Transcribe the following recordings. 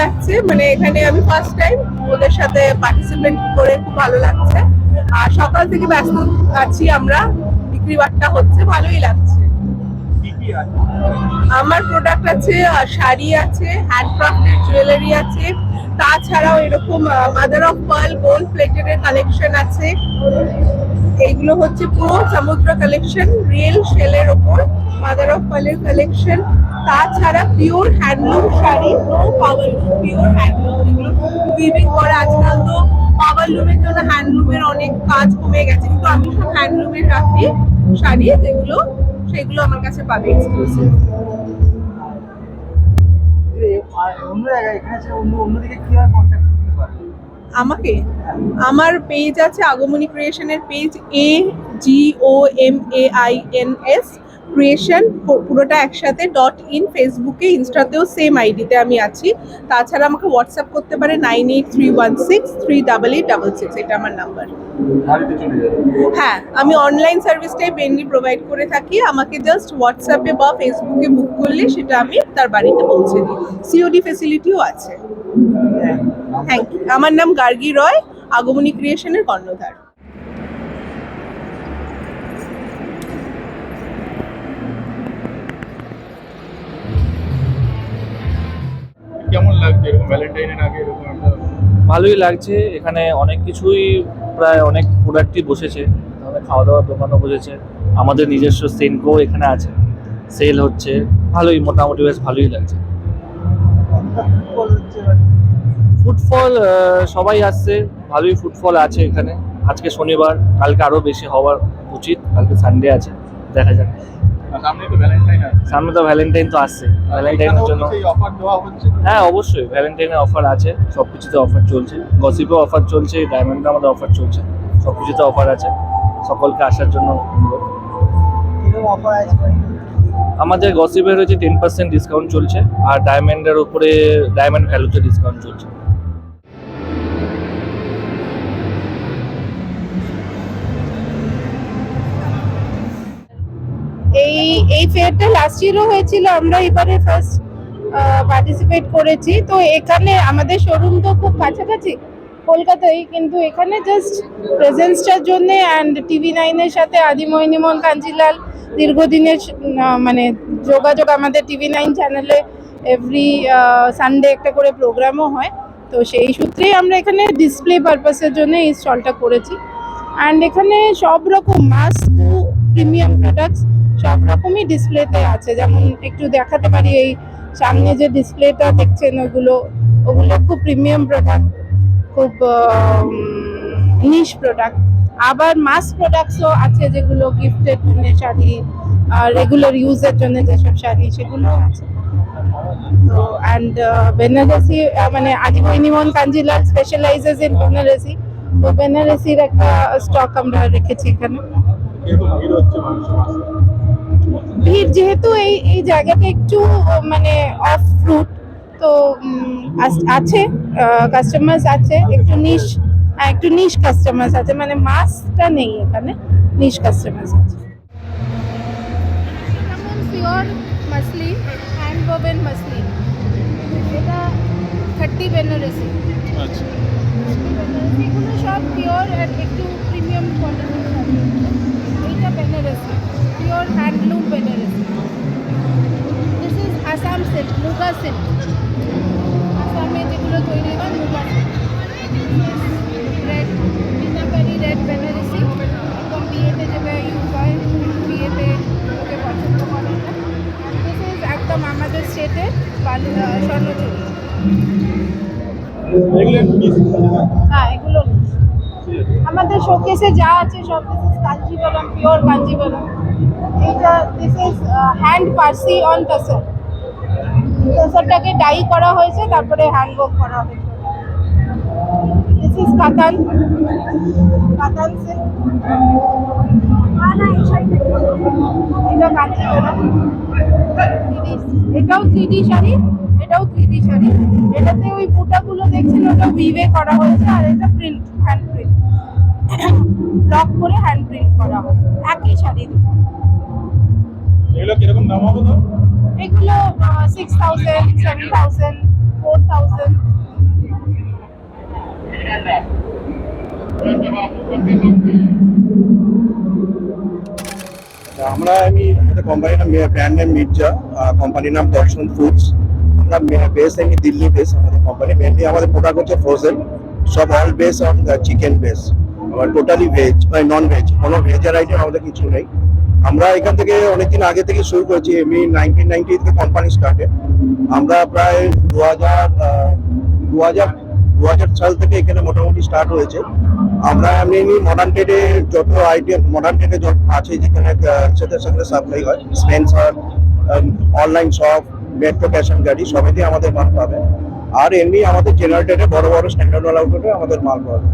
লাগছে। মানে এখানে আমি ফার্স্ট টাইম ওদের সাথে পার্টিসিপেট করে খুব ভালো লাগছে। আর সকাল থেকে ব্যস্ত আছি আমরা। বিক্রি বাট্টা হচ্ছে ভালোই লাগছে। আমার প্রোডাক্ট আছে শাড়ি আছে হ্যান্ডক্রাফটেড জুয়েলারি আছে। তাছাড়াও এরকম mother of pearl gold plated এর কালেকশন আছে। এইগুলো হচ্ছে পুরো সমুদ্র কালেকশন রিয়েল শেলের ওপর মাদার অফ পার্লের কালেকশন তাছাড়া pure handloom sari no power loom pure handloom এগুলো উইভিং করা আজকাল তো পাওয়ার লুমের জন্য হ্যান্ডলুমের অনেক কাজ কমে গেছে। কিন্তু আমি সব হ্যান্ডলুমের রাখি শাড়ি যেগুলো সেগুলো আমার কাছে পাবে এক্সক্লুসিভ অন্য জায়গায় এখানে অন্য অন্যদিকে কীভাবে কন্ট্যাক্ট করতে পারে আমাকে? আমার পেজ আছে আগমনী ক্রিয়েশনের page A G O M A I N S creation পুরোটা একসাথে ডট ইন ফেসবুকে ইনস্টাতেও সেম আইডিতে আমি আছি। তাছাড়া আমাকে হোয়াটসঅ্যাপ করতে পারে nine eight three one six three double eight double six এটা আমার নাম্বার হ্যাঁ আমি অনলাইন সার্ভিসটাই মেনলি প্রোভাইড করে থাকি। আমাকে জাস্ট হোয়াটসঅ্যাপে বা ফেসবুকে বুক করলে সেটা আমি তার বাড়িতে পৌঁছে দিই। সিওডি ফেসিলিটিও আছে। থ্যাংক ইউ আমার নাম গার্গী রয়, আগমনী ক্রিয়েশনের কর্ণধার। এরকম ভ্যালেন্টাইনের আগে এরকম ভালোই লাগছে, এখানে অনেক কিছুই প্রায় অনেক প্রোডাক্টই বসেছে খাওয়া দাওয়ার দোকানও বসেছে, আমাদের নিজস্ব সেনকো এখানে আছে সেল হচ্ছে, ভালোই, মোটামুটি বেশ ভালোই লাগছে। ফুটফল সবাই আসছে, ভালোই ফুটফল আছে এখানে, আজকে শনিবার, কালকে আরও বেশি হওয়ার উচিত, কালকে সানডে আছে, দেখা যাক। সামনে তো ভ্যালেন্টাইন আছে। সামনে তো ভ্যালেন্টাইন তো আসছে ভ্যালেন্টাইনের জন্য সেই অফার দেওয়া হচ্ছে? হ্যাঁ অবশ্যই ভ্যালেন্টাইনের অফার আছে সব কিছুতে অফার চলছে। গসিপে অফার চলছে ডায়মন্ডে আমাদের অফার চলছে। সব কিছুতে অফার আছে। সকলকে আসার জন্য আমাদের গসিপের হচ্ছে টেন পার্সেন্ট ডিসকাউন্ট চলছে আর ডায়মন্ডের উপরে ডায়মন্ড ভ্যালুতে ডিসকাউন্ট চলছে। এই ফেয়ারটা লাস্ট ইয়ারও হয়েছিল, আমরা এবারে ফার্স্ট পার্টিসিপেট করেছি। তো এখানে আমাদের শোরুম তো খুব কাছাকাছি, কলকাতায়, কিন্তু এখানে জাস্ট প্রেজেন্সটার জন্য অ্যান্ড টিভি নাইনের সাথে আদি মহিনীমন কাঞ্জিলাল দীর্ঘদিনের মানে যোগাযোগ আমাদের টিভি নাইন চ্যানেলে এভরি সানডে একটা করে প্রোগ্রামও হয়। তো সেই সূত্রেই আমরা এখানে ডিসপ্লে পারপাসের জন্য এই স্টলটা করেছি। অ্যান্ড এখানে সব রকম মাস প্রিমিয়াম প্রোডাক্টস সব রকমই ডিসপ্লেতে আছে। যেমন একটু দেখাতে পারি, এই সামনে যে ডিসপ্লেটা দেখছেন ওগুলো ওগুলো খুব প্রিমিয়াম প্রোডাক্ট খুব নিশ প্রোডাক্ট আবার মাস প্রোডাক্টসও আছে যেগুলো গিফটের জন্য শাড়ি রেগুলার ইউজের জন্য যেসব শাড়ি, সেগুলো আছে। তো অ্যান্ড বেনারসি মানে আদিমহিনীমন কাঞ্জিলাল স্পেশালাইজেস ইন বেনারসি তো বেনারসির একটা স্টক আমরা রেখেছি এখানে। ভিড় যেহেতু এই এই জায়গাটা একটু মানে অফ রুট তো আছে কাস্টমার্স আছে একটু নিশ একটু নিশ কাস্টমার্স আছে মানে মাসটা নেই এখানে নিশ কাস্টমার্স আছে। পিওর হ্যান্ড মাসলিন এটা থার্টি বেনারসি আচ্ছা। এগুলো সব পিওর আর একটু প্রিমিয়াম কোয়ালিটির শাড়ি এইটা Banarasi pure handloom Banarasi this is Assam silk Muga silk আসামে যেগুলো তৈরি হয় মুগা রেড মিনাকারি রেড বেনারসি একদম বিয়েতে যেটা ইউজ হয় বিয়েতে লোকে পছন্দ করে দিস ইজ একদম আমাদের স্টেটের স্বর্ণচুরি হ্যাঁ এগুলো আমাদের শোকেসে যা আছে সব কাঞ্জিবরম পিওর কাঞ্জিবরম এইটা this is hand Parsi on tussar তসরটাকে dye করা হয়েছে তারপরে হ্যান্ড ওয়ার্ক করা হয়েছে দিস ইজ কাতান কাতান সিল্ক এটা কাঞ্জিবরম এটাও থ্রি ডি শাড়ি এটাও থ্রি ডি শাড়ি। এটাতে ওই বুটাগুলো দেখছেন ওটা উইভে করা হয়েছে আর এটা প্রিন্ট হ্যান্ড প্রিন্ট লক করে হ্যান্ড প্রিন্ট করা একই শাড়ি এগুলো কীরকম দাম হবে তো? এগুলো six thousand seven thousand four thousand আমরা আমি আমাদের কোম্পানির নাম ব্র্যান্ড নেম মির্জা কোম্পানির নাম দর্শন ফুডস আমরা বেস এমনি দিল্লি বেস আমাদের কোম্পানি মেনলি আমাদের প্রোডাক্ট হচ্ছে ফ্রোজেন সব all base on the chicken base আবার টোটালি ভেজ মানে নন ভেজ কোনো ভেজের আইটেম আমাদের কিছু নেই। আমরা এখান থেকে অনেকদিন আগে থেকে শুরু করেছি, এমনি নাইনটিন নাইনটি থেকে কোম্পানি স্টার্টে আমরা প্রায় দু হাজার দু হাজার দু হাজার সাল থেকে এখানে মোটামুটি স্টার্ট হয়েছে। আমরা এমনি এমনি মডার্ন ট্রেডে যত আইটেম মডার্ন ট্রেডে যত আছে যেখানে সেটার সঙ্গে সাপ্লাই হয় Spencer online shop Metro cash and carry সবেতে আমাদের মাল পাবে। আর এমনি আমাদের জেনারেল ট্রেডে বড় বড় স্ট্যান্ডার্ড আউটলেটে আমাদের মাল পাবে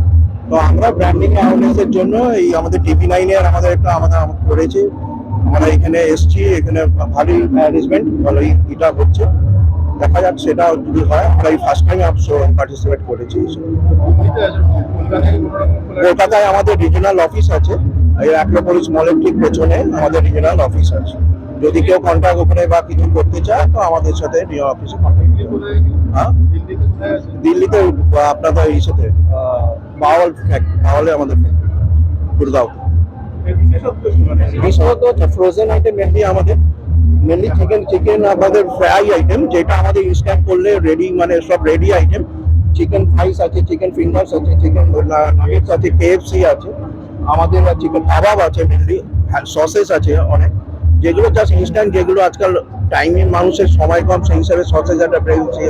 তো আমরা ব্র্যান্ডিং অ্যাওয়ারনেসের জন্য এই আমাদের টিভি নাইনের আমাদের একটা আমাদের করেছে। আমরা এখানে এসছি, এখানে ভালোই ম্যানেজমেন্ট ভালোই এটা হচ্ছে। দেখা যাক সেটা যদি হয়, আমরা এই ফার্স্ট টাইম পার্টিসিপেট করেছি। কলকাতায় আমাদের রিজনাল অফিস আছে। এই অ্যাক্রোপলিস মলের ঠিক পেছনে আমাদের রিজনাল অফিস আছে। যদি কেউ কন্ট্যাক্ট ওখানে বা কিছু করতে চায়, তো আমাদের সাথে নিয়ে অফিসে কন্ট্যাক্ট হ্যাঁ? দিল্লিতে আপনাদের এই সাথে বাওয়াল বাওয়ালে আমাদের। গুরগাঁও। বিশেষত হচ্ছে ফ্রোজেন আইটেম মেনলি আমাদের মেনলি চিকেন চিকেন আমাদের ফ্রাই আইটেম যেটা আমাদের ইনস্ট্যান্ট করলে রেডি মানে সব রেডি আইটেম চিকেন ফ্রাইস আছে চিকেন ফিঙ্গার্স আছে চিকেন নাগেটস আছে কেএফসি আছে, আমাদের চিকেন কাবাব আছে মেনলি সসেস আছে অনেক। যেগুলো জাস্ট ইনস্ট্যান্ট যেগুলো আজকাল টাইমে মানুষের সময় কম, সেই হিসাবে সসেজ একটা প্রেগনেন্সি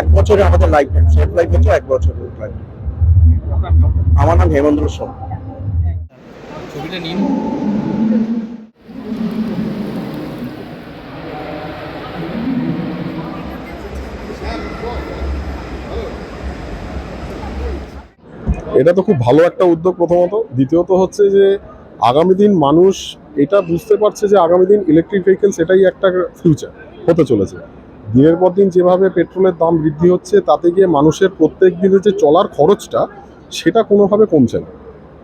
এক বছরে আমাদের লাইফ টাইম সেফ লাইফ হচ্ছে এক বছরের life. আমার নাম হেমন্দ্র সোম। ছবিটা নিন। এটা তো খুব ভালো একটা উদ্যোগ প্রথমত। দ্বিতীয়ত হচ্ছে যে আগামী দিন মানুষ এটা বুঝতে পারছে যে আগামী দিন ইলেকট্রিক ভেহিকেল সেটাই একটা ফিউচার হতে চলেছে। দিনের পর দিন যেভাবে পেট্রোলের দাম বৃদ্ধি হচ্ছে, তাতে গিয়ে মানুষের প্রত্যেক দিনের যে চলার খরচটা, সেটা কোনোভাবে কমছে না।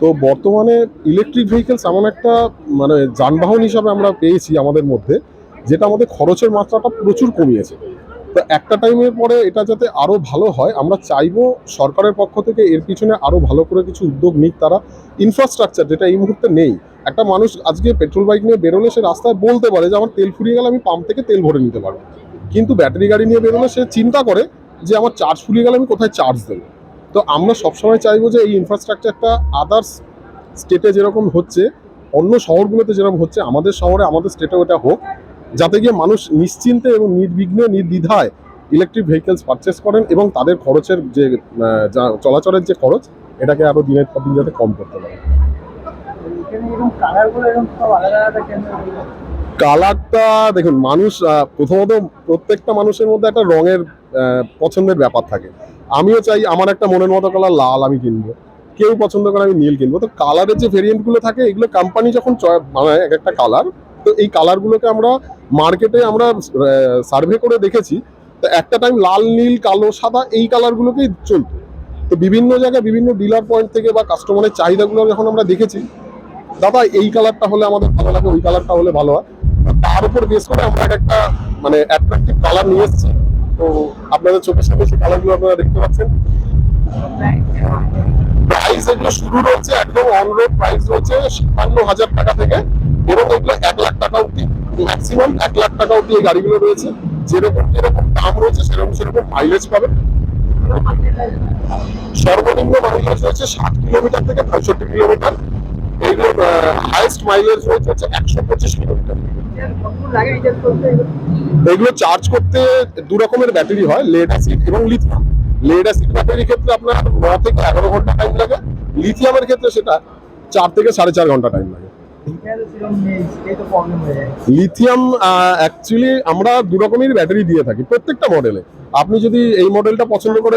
তো বর্তমানে ইলেকট্রিক ভেহিকেলস এমন একটা মানে যানবাহন হিসাবে আমরা পেয়েছি আমাদের মধ্যে, যেটা আমাদের খরচের মাত্রাটা প্রচুর কমিয়েছে। তো একটা টাইমের পরে এটা যাতে আরও ভালো হয়, আমরা চাইব সরকারের পক্ষ থেকে এর পিছনে আরও ভালো করে কিছু উদ্যোগ নিক, তারা ইনফ্রাস্ট্রাকচার যেটা এই মুহূর্তে নেই। একটা মানুষ আজকে পেট্রোল বাইক নিয়ে বেরোলে সে রাস্তায় বলতে পারে যে, আমার তেল ফুরিয়ে গেলে আমি পাম্প থেকে তেল ভরে নিতে পারব। কিন্তু ব্যাটারি গাড়ি নিয়ে বেরোলে সে চিন্তা করে যে আমার চার্জ ফুরিয়ে গেলে আমি কোথায় চার্জ দেবো? তো আমরা সবসময় চাইব যে এই ইনফ্রাস্ট্রাকচারটা আদার্স স্টেটে যেরকম হচ্ছে, অন্য শহরগুলোতে যেরকম হচ্ছে, আমাদের শহরে, আমাদের স্টেটে ওটা হোক, যাতে গিয়ে মানুষ নিশ্চিন্তে এবং নির্বিঘ্নে, নির্দ্বিধায় ইলেকট্রিক ভেহিকেলস পারচেস করেন এবং তাদের খরচের যে চলাচলের যে খরচ, এটাকে আরও দিনের পর দিন যাতে কম করতে পারে। কালারটা দেখুন, মানুষ প্রথমত প্রত্যেকটা মানুষের মধ্যে একটা রঙের পছন্দের ব্যাপার থাকে। আমিও চাই আমার একটা মনের মতো কালার লাল আমি কিনবো। কেউ পছন্দ করে আমি নীল কিনবো। তো কালারের যে ভেরিয়েন্টগুলো থাকে, এগুলো কোম্পানি যখন চয়- মানে এক একটা কালার তো এই কালারগুলোকে আমরা মার্কেটে আমরা সার্ভে করে দেখেছি। তো একটা টাইম লাল, নীল, কালো, সাদা এই কালারগুলোকেই চলতো। তো বিভিন্ন জায়গায় বিভিন্ন ডিলার পয়েন্ট থেকে বা কাস্টমারের চাহিদাগুলো যখন আমরা দেখেছি, দাদা এই কালারটা হলে আমাদের ভালো লাগে, ওই কালারটা হলে ভালো হয়। তার উপর বেস করে আমরা একটা মানে অ্যাট্রাকটিভ কালার নিয়ে এসেছি। তো আপনাদের চোখের সামনে সেই কালারগুলো আপনারা দেখতে পাচ্ছেন। প্রাইস এগুলো শুরু রয়েছে একদম অন রোড প্রাইস রয়েছে সাতান্ন হাজার টাকা থেকে, এবং এগুলো এক লাখ টাকা অব্দি ম্যাক্সিমাম এক লাখ টাকা অব্দি এই গাড়িগুলো রয়েছে। যেরকম যেরকম দাম রয়েছে, সেরকম সেরকম মাইলেজ পাবে সর্বনিম্ন মাইলেজ রয়েছে ষাট কিলোমিটার থেকে পঁয়ষট্টি কিলোমিটার। এইগুলোর হাইয়েস্ট মাইলেজ রয়েছে হচ্ছে একশো পঁচিশ কিলোমিটার। এগুলো? চার্জ করতে দু রকমের ব্যাটারি হয় লেড অ্যাসিড এবং লিথিয়াম লেড অ্যাসিড ব্যাটারির ক্ষেত্রে আপনার ন থেকে এগারো ঘণ্টা টাইম লাগে লিথিয়ামের ক্ষেত্রে সেটা চার থেকে সাড়ে চার ঘণ্টা টাইম লাগে। লিথিয়াম অ্যাকচুয়ালি আমরা দু রকমের ব্যাটারি দিয়ে থাকি, প্রত্যেকটা মডেলে আপনি যদি এই মডেলটা পছন্দ করে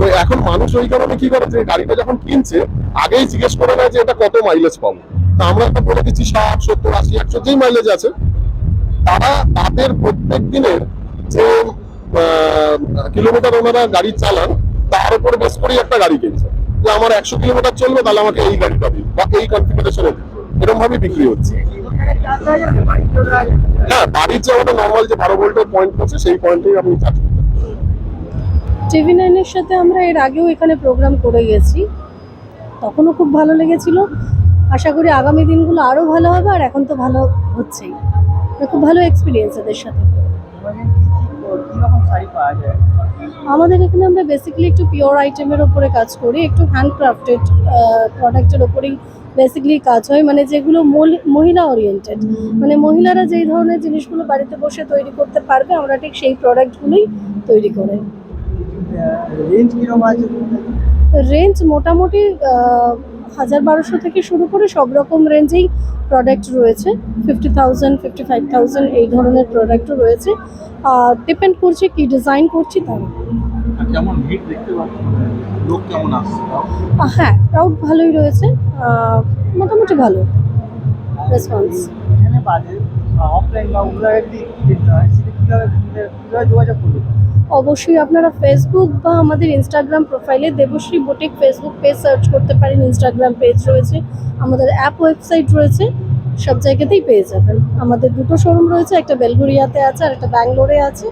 তো এখন মানুষ ওই কারণে কি করে যে গাড়িটা যখন কিনছে, আগেই জিজ্ঞেস করে নেয় যে এটা কত মাইলেজ পাবো তা আমরা একটা বলে দিচ্ছি ষাট, সত্তর, আশি, একশো যেই মাইলেজ আছে, তারা তাদের প্রত্যেক দিনের যে কিলোমিটার ওনারা গাড়ি চালান, তার উপর বেস করেই একটা গাড়ি কিনছে। যে আমার একশো কিলোমিটার চলবে, তাহলে আমাকে এই গাড়িটা দিন, বা এই কনফিগারেশনে এরকম ভাবে বিক্রি হচ্ছে। হ্যাঁ বাড়ির যে আমাদের নর্মাল যে বারো ভোল্টের পয়েন্ট আছে, সেই পয়েন্টেই আপনি চার্জ। টিভি নাইনের সাথে আমরা এর আগেও এখানে প্রোগ্রাম করে গেছি। তখনও খুব ভালো লেগেছিল। আশা করি আগামী দিনগুলো আরও ভালো হবে আর এখন তো ভালো হচ্ছেই। খুব ভালো এক্সপিরিয়েন্স এদের সাথে। আমাদের এখানে আমরা বেসিক্যালি একটু পিওর আইটেমের ওপরে কাজ করি একটু হ্যান্ডক্রাফটেড প্রোডাক্টের ওপরেই বেসিক্যালি কাজ হয়। মানে যেগুলো মহিলা ওরিয়েন্টেড মানে মহিলারা যেই ধরনের জিনিসগুলো বাড়িতে বসে তৈরি করতে পারবে আমরা ঠিক সেই প্রোডাক্টগুলোই তৈরি করে। রেঞ্জ কীরকম আছে রেঞ্জ মোটামুটি হাজার বারোশো থেকে শুরু করে সব রকম রেঞ্জেই প্রোডাক্ট রয়েছে। Fifty thousand fifty five thousand এই ধরনের প্রোডাক্টও রয়েছে। আর ডিপেন্ড করছে কি ডিজাইন করছি তার। কেমন ভিড় দেখতে লোক কেমন আসছে? হ্যাঁ ক্রাউড ভালোই রয়েছে। মোটামুটি ভালো। রেসপন্স এখানে বাজে অফলাইন বা হয়। সেটা কীভাবে যোগাযোগ করবে? অবশ্যই আপনারা ফেসবুক বা আমাদের ইনস্টাগ্রাম প্রোফাইলে Debashree boutique Facebook page search করতে পারেন। ইনস্টাগ্রাম পেজ রয়েছে, আমাদের অ্যাপ ওয়েবসাইট রয়েছে, সব জায়গাতেই পেয়ে যাবেন। আমাদের দুটো শোরুম রয়েছে, একটা বেলগুড়িয়াতে আছে আর একটা ব্যাঙ্গলোরে আছে।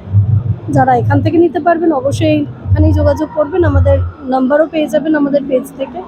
যারা এখান থেকে নিতে পারবেন, অবশ্যই এখানেই যোগাযোগ করবেন। আমাদের নাম্বারও পেয়ে যাবেন আমাদের পেজ থেকে।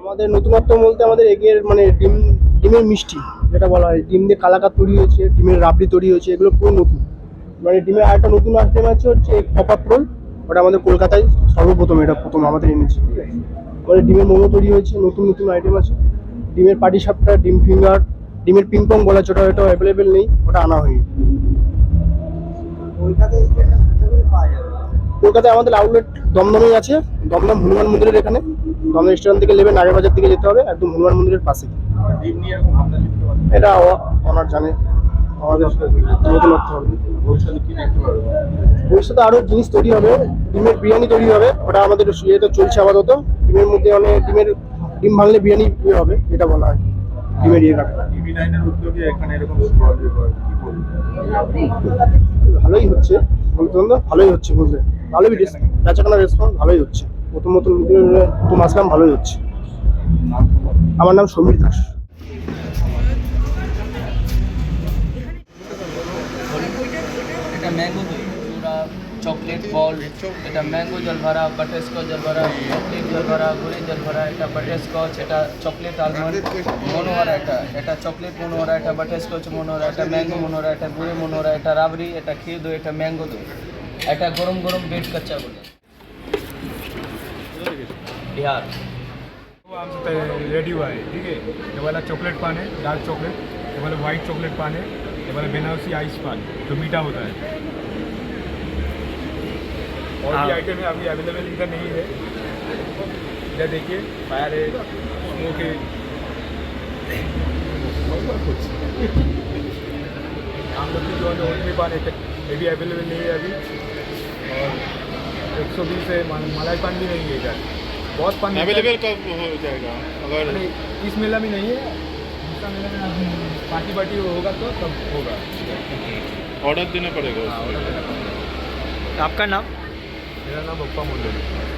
আমাদের নতুনত্ব বলতে আমাদের এগের মানে ডিম, ডিমের মিষ্টি, যেটা বলা হয়। ডিম দিয়ে কালাকাত তৈরি হয়েছে, ডিমের রাবড়ি তৈরি হয়েছে, এগুলো পুরো নতুন। মানে ডিমের আরেকটা নতুন আইটেম আছে হচ্ছে কপার রোল ওটা আমাদের কলকাতায় সর্বপ্রথম এটা প্রথম আমাদের এনেছে ঠিক আছে আমাদের ডিমের মোমো তৈরি হয়েছে নতুন নতুন আইটেম আছে। ডিমের পাটি সাপটা ডিম ফিঙ্গার ডিমের পিং পং বলা ছোটা ওটা অ্যাভেলেবেল নেই ওটা আনা হয়নি। কলকাতায় আমাদের আউটলেট দমদমেই আছে দমদম হনুমান মন্দিরের এখানে। দমদম স্টেশন থেকে নেবে নাগেরবাজার থেকে যেতে হবে একদম হনুমান মন্দিরের পাশে। এটা ওনার জানে। আমাদের হবে ভবিষ্যতে কি দেখতে পারব ভবিষ্যতে আরও জিনিস তৈরি হবে ডিমের বিরিয়ানি তৈরি হবে ওটা আমাদের ইয়েতে চলছে আপাতত। ডিমের মধ্যে অনেক ডিমের ডিম ভাঙলে বিরিয়ানি ইয়ে হবে এটা বলা হয়। ডিমের ইয়ে কাটা টিভি নাইনের উদ্যোগে এখানে এরকম কি ভালোই হচ্ছে। বলতে ভালোই হচ্ছে বুঝলে ভালোই বেচাকেনা রেসপন্স ভালোই হচ্ছে। নতুন নতুন নতুন আসলাম ভালোই হচ্ছে। আমার নাম সমীর দাস। চকলেট বল এটা ম্যাঙ্গো জলভরা বাটারস্কচ জলভরা চকলেট জলভরা গুড়ি জলভরা এটা বাটারস্কচ এটা চকলেট আলমন্ড মনোহরা এটা এটা চকলেট মনোহরা এটা বাটারস্কচ মনোহরা এটা ম্যাঙ্গো মনোহরা এটা গুড়ি মনোহরা এটা রাবড়ি এটা ক্ষীর দই এটা ম্যাঙ্গো দই এটা গরম গরম বেড কাচ্চা বলে बिहार वो आमचं रेडी हुआ है ठीक है ये वाला चॉकलेट पान है डार्क चॉकलेट ये वाला वाइट चॉकलेट पान है ये वाला बेनारसी आइस पान जो मीठा होता है और भी आइटम है अभी अवेलेबल इधर नहीं है। इधर देखिए फायर है स्मोक है। आम लोग की जो है ओटमी पान है ये भी अवेलेबल नहीं है अभी। और एक सौ बीस है मा- मलाई पान भी नहीं है इधर। बहुत पान अवेलेबल कब हो जाएगा? अगर नहीं इस मेला में नहीं है। दूसरा मेला में पार्टी पार्टी होगा तो तब होगा। ऑर्डर देना पड़ेगा। आपका नाम? मेरा नाम बप्पा मंडल है